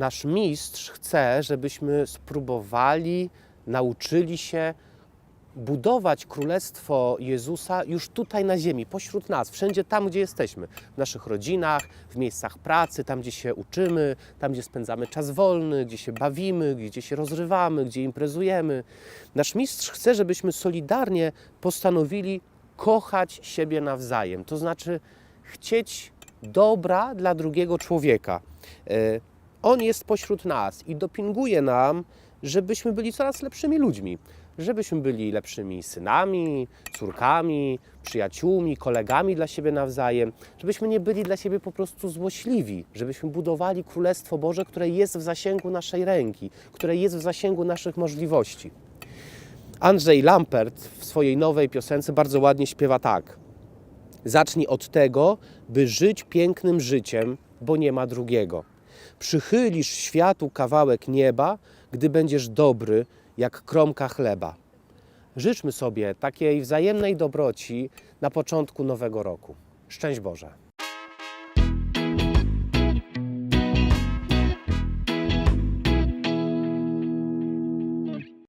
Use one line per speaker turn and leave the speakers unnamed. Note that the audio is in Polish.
Nasz mistrz chce, żebyśmy spróbowali, nauczyli się budować królestwo Jezusa już tutaj na ziemi, pośród nas, wszędzie tam, gdzie jesteśmy, w naszych rodzinach, w miejscach pracy, tam, gdzie się uczymy, tam, gdzie spędzamy czas wolny, gdzie się bawimy, gdzie się rozrywamy, gdzie imprezujemy. Nasz mistrz chce, żebyśmy solidarnie postanowili kochać siebie nawzajem, to znaczy chcieć dobra dla drugiego człowieka. On jest pośród nas i dopinguje nam, żebyśmy byli coraz lepszymi ludźmi, żebyśmy byli lepszymi synami, córkami, przyjaciółmi, kolegami dla siebie nawzajem, żebyśmy nie byli dla siebie po prostu złośliwi, żebyśmy budowali Królestwo Boże, które jest w zasięgu naszej ręki, które jest w zasięgu naszych możliwości. Andrzej Lampert w swojej nowej piosence bardzo ładnie śpiewa tak. Zacznij od tego, by żyć pięknym życiem, bo nie ma drugiego. Przychylisz światu kawałek nieba, gdy będziesz dobry jak kromka chleba. Życzmy sobie takiej wzajemnej dobroci na początku nowego roku. Szczęść Boże.